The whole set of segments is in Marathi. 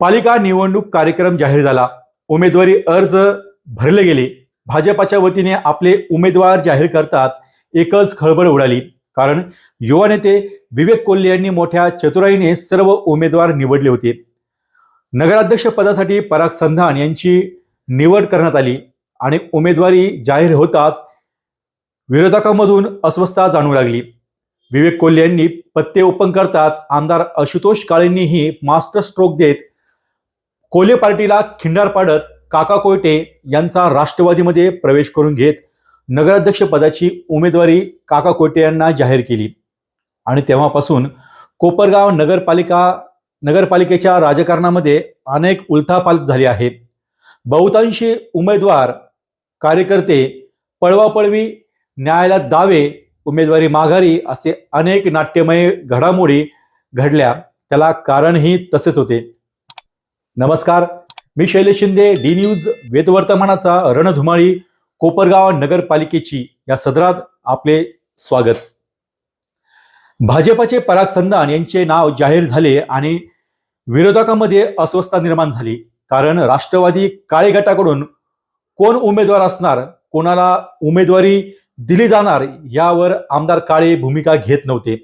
पालिका निवडणूक कार्यक्रम जाहीर झाला. उमेदवारी अर्ज भरले गेले. भाजपाच्या वतीने आपले उमेदवार जाहीर करताच एकच खळबळ उडाली. कारण युवा नेते विवेक कोल्हे यांनी मोठ्या चतुराईने सर्व उमेदवार निवडले होते. नगराध्यक्ष पदासाठी पराग संधान यांची निवड करण्यात आली आणि उमेदवारी जाहीर होताच विरोधकांमधून अस्वस्थता जाणवू लागली. विवेक कोल्हे यांनी पत्ते ओपन करताच आमदार आशुतोष काळेंनीही मास्टर स्ट्रोक देत कोले पार्टीला खिंडार पाडत काका कोयटे यांचा राष्ट्रवादीमध्ये प्रवेश करून घेत नगराध्यक्ष पदाची उमेदवारी काका कोयटे यांना जाहीर केली. आणि तेव्हापासून कोपरगाव नगरपालिका नगरपालिकेच्या राजकारणामध्ये अनेक उलथापालथ झाली आहे. बहुतांशी उमेदवार कार्यकर्ते पळवापळवी न्यायालयात दावे उमेदवारी माघारी असे अनेक नाट्यमय घडामोडी घडल्या. त्याला कारणही तसेच होते. नमस्कार. मी शैलेश शिंदे डी न्यूज वेदवर्तमानाचा रणधुमाळी कोपरगाव नगरपालिकेची या सदरात आपले स्वागत. भाजपाचे पराग संधान यांचे नाव जाहीर झाले आणि विरोधकांमध्ये अस्वस्थता निर्माण झाली. कारण राष्ट्रवादी काळे गटाकडून कोण उमेदवार असणार कोणाला उमेदवारी दिली जाणार यावर आमदार काळे भूमिका घेत नव्हते.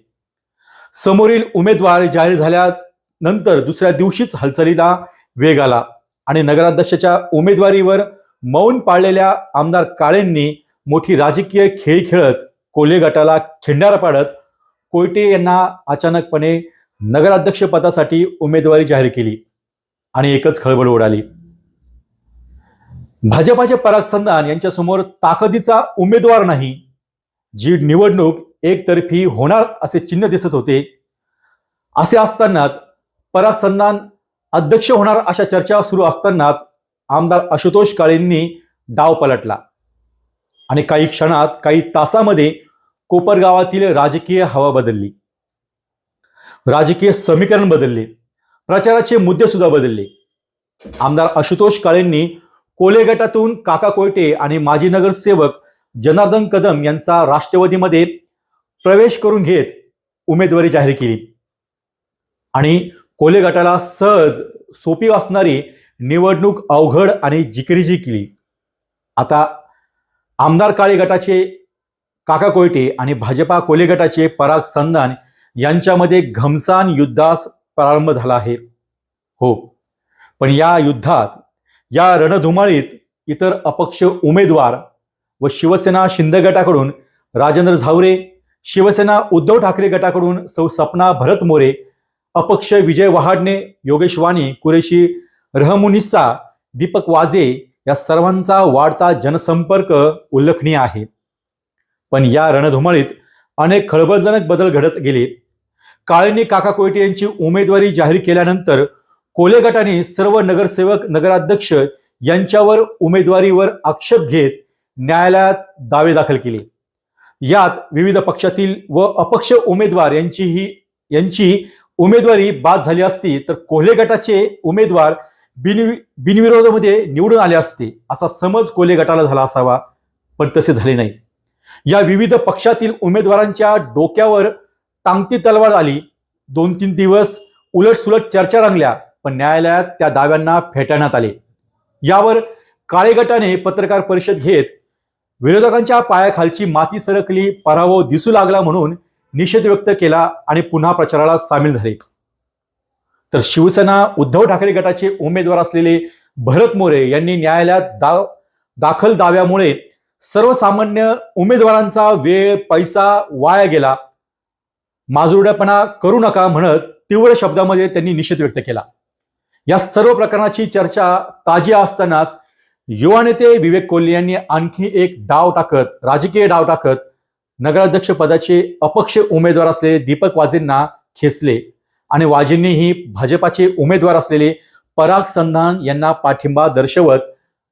समोरील उमेदवार जाहीर झाल्यानंतर दुसऱ्या दिवशीच हालचालीला वेग आला. आणि नगराध्यक्षाच्या उमेदवारीवर मौन पाळलेल्या आमदार काळेंनी मोठी राजकीय खेळ खेळत कोल्हे गटाला खिंडार पाडत कोयटे यांना अचानकपणे नगराध्यक्ष पदासाठी उमेदवारी जाहीर केली आणि एकच खळबळ उडाली. भाजपाचे पराग संधान यांच्यासमोर ताकदीचा उमेदवार नाही. जी निवडणूक एकतर्फी होणार असे चिन्ह दिसत होते. असे असतानाच पराग संधान अध्यक्ष होणार अशा चर्चा सुरू असतानाच आमदार आशुतोष काळेंनी डाव पलटला. आणि काही क्षणात काही तासामध्ये कोपरगावातील राजकीय हवा बदलली. राजकीय समीकरण बदलले. प्रचाराचे मुद्दे सुद्धा बदलले. आमदार आशुतोष काळेंनी कोले गटातून काका कोयटे आणि माजी नगरसेवक जनार्दन कदम यांचा राष्ट्रवादीमध्ये प्रवेश करून घेत उमेदवारी जाहीर केली. आणि कोले गटाला सहज सोपी असणारी निवडणूक अवघड आणि जिकरीजी केली. आता आमदार काळे गटाचे काका कोयटे आणि भाजपा कोले गटाचे पराग संधान यांच्यामध्ये घमसान युद्धास प्रारंभ झाला आहे. हो पण या युद्धात या रणधुमाळीत इतर अपक्ष उमेदवार व शिवसेना शिंदे गटाकडून राजेंद्र झावरे शिवसेना उद्धव ठाकरे गटाकडून सौ सपना भरत मोरे अपक्ष विजय वहाडणे योगेश वाणी कुरेशी रहमुनिस्सा दीपक वाजे या सर्वांचा वाढता जनसंपर्क उल्लेखनीय आहे. पण या रणधुमाळीत अनेक खळबळजनक बदल घडत गेले. काळेंनी काका कोयटे यांची उमेदवारी जाहीर केल्यानंतर कोले गटाने सर्व नगरसेवक नगराध्यक्ष यांच्यावर उमेदवारीवर आक्षेप घेत न्यायालयात दावे दाखल केले. यात विविध पक्षातील व अपक्ष उमेदवार यांचीही यांची उमेदवारी बाद झाली असती तर कोल्हे गटाचे उमेदवार बिनवि बिनविरोधामध्ये निवडून आले असते. असा समज कोल्हे गटाला झाला असावा पण तसे झाले नाही. या विविध पक्षातील उमेदवारांच्या डोक्यावर टांगती तलवार आली. दोन तीन दिवस उलटसुलट चर्चा रंगल्या पण न्यायालयात त्या दाव्यांना फेटाळण्यात आले. यावर काळे गटाने पत्रकार परिषद घेत विरोधकांच्या पायाखालची माती सरकली पराभव दिसू लागला म्हणून निषेध व्यक्त केला आणि पुन्हा प्रचाराला सामील झाले. तर शिवसेना उद्धव ठाकरे गटाचे उमेदवार असलेले भरत मोरे यांनी न्यायालयात दाव दाखल दाव्यामुळे सर्वसामान्य उमेदवारांचा वेळ पैसा वाया गेला. माजुरड्यापणा करू नका म्हणत तीव्र शब्दामध्ये त्यांनी निषेध व्यक्त केला. या सर्व प्रकरणाची चर्चा ताजी असतानाच युवा नेते विवेक कोल्हे यांनी आणखी एक डाव टाकत राजकीय डाव टाकत नगराध्यक्ष पदाचे अपक्ष उमेदवार असलेले दीपक वाजेंना खेचले आणि वाजेंनीही भाजपाचे उमेदवार असलेले पराग संधान यांना पाठिंबा दर्शवत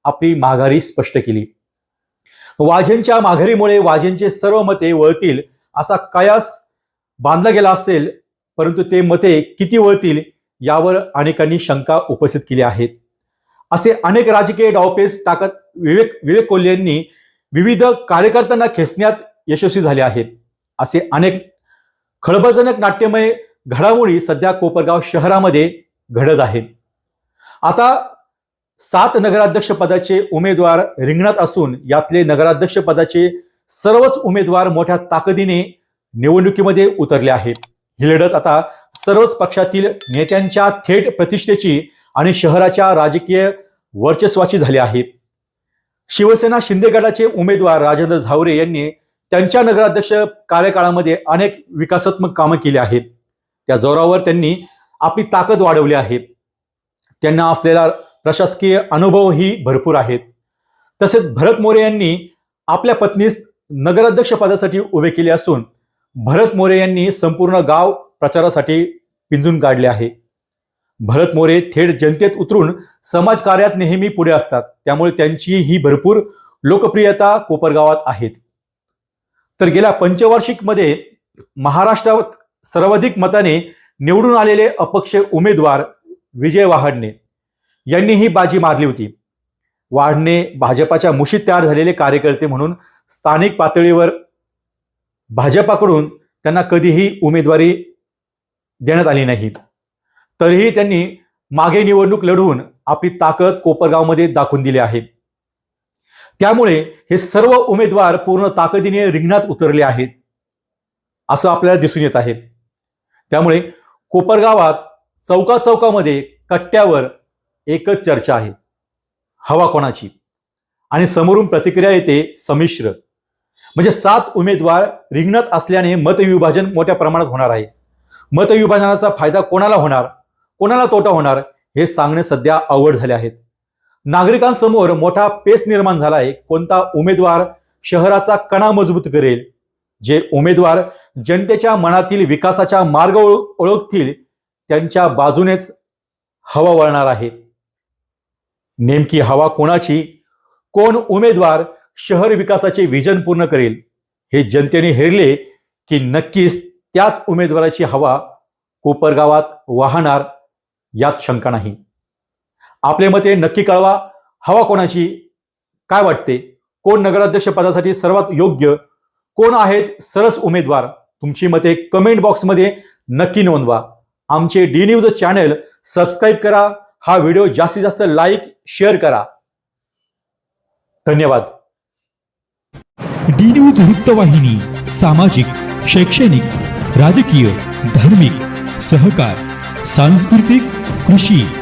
आपली माघारी स्पष्ट केली. वाजेंच्या माघारीमुळे वाजेंचे सर्व मते वळतील असा कयास बांधला गेला असेल परंतु ते मते किती वळतील यावर अनेकांनी शंका उपस्थित केली आहेत. असे अनेक राजकीय डावपेच टाकत विवेक विवेक कोल्हे यांनी विविध कार्यकर्त्यांना खेचण्यात यशस्वी झाले आहेत. असे अनेक खळबळजनक नाट्यमय घडामोडी सध्या कोपरगाव शहरामध्ये घडत आहेत. आता सात नगराध्यक्ष पदाचे उमेदवार रिंगणात असून यातले नगराध्यक्ष पदाचे सर्वच उमेदवार मोठ्या ताकदीने निवडणुकीमध्ये उतरले आहेत. ही लढत आता सर्वच पक्षातील नेत्यांच्या थेट प्रतिष्ठेची आणि शहराच्या राजकीय वर्चस्वाची झाली आहे. शिवसेना शिंदे गटाचे उमेदवार राजेंद्र झावरे यांनी त्यांच्या नगराध्यक्ष कार्यकाळामध्ये अनेक विकासात्मक कामं केली आहेत. त्या जोरावर त्यांनी आपली ताकद वाढवली आहे. त्यांना असलेला प्रशासकीय अनुभवही भरपूर आहेत. तसेच भरत मोरे यांनी आपल्या पत्नीस नगराध्यक्ष पदासाठी उभे केले असून भरत मोरे यांनी संपूर्ण गाव प्रचारासाठी पिंजून काढले आहे. भरत मोरे थेट जनतेत उतरून समाजकार्यात नेहमी पुढे असतात. त्यामुळे त्यांची ही भरपूर लोकप्रियता कोपरगावात आहेत. तर गेल्या पंचवार्षिकमध्ये महाराष्ट्रात सर्वाधिक मताने निवडून आलेले अपक्ष उमेदवार विजय वाहडणे यांनी ही बाजी मारली होती. वाढणे भाजपाच्या मुशीत तयार झालेले कार्यकर्ते म्हणून स्थानिक पातळीवर भाजपाकडून त्यांना कधीही उमेदवारी देण्यात आली नाही. तरीही त्यांनी मागे निवडणूक लढवून आपली ताकद कोपरगावमध्ये दाखवून दिली आहे. त्यामुळे हे सर्व उमेदवार पूर्ण ताकदीने रिंगणात उतरले आहेत असं आपल्याला दिसून येत आहे. त्यामुळे कोपरगावात चौका चौकामध्ये कट्ट्यावर एकच चर्चा आहे हवा कोणाची? आणि समोरून प्रतिक्रिया येते संमिश्र. म्हणजे सात उमेदवार रिंगणात असल्याने मतविभाजन मोठ्या प्रमाणात होणार आहे. मतविभाजनाचा फायदा कोणाला होणार? कोणाला तोटा होणार? हे सांगणे सध्या अवघड झाले आहेत. नागरिकांसमोर मोठा पेस निर्माण झाला आहे कोणता उमेदवार शहराचा कणा मजबूत करेल? जे उमेदवार जनतेच्या मनातील विकासाच्या मार्ग ओळ- ओळखतील त्यांच्या बाजूनेच हवा वळणार आहे. नेमकी हवा कोणाची? कोण उमेदवार शहर विकासाचे विजन पूर्ण करेल? हे जनतेने हेरले की नक्कीच त्याच उमेदवाराची हवा कोपरगावात वाहणार यात शंका नाही. आपले मते नक्की कळवा. हवा कोणाची? काय वाटते? कोण नगराध्यक्ष पदासाठी सर्वात योग्य? कोण आहेत सरस उमेदवार? तुमची मते कमेंट बॉक्समध्ये नक्की नोंदवा. आमचे डी न्यूज चॅनल सबस्क्राईब करा. हा व्हिडिओ जास्तीत जास्त लाईक शेअर करा. धन्यवाद. डी न्यूज वृत्तवाहिनी सामाजिक शैक्षणिक राजकीय धार्मिक सहकार सांस्कृतिक कृषी.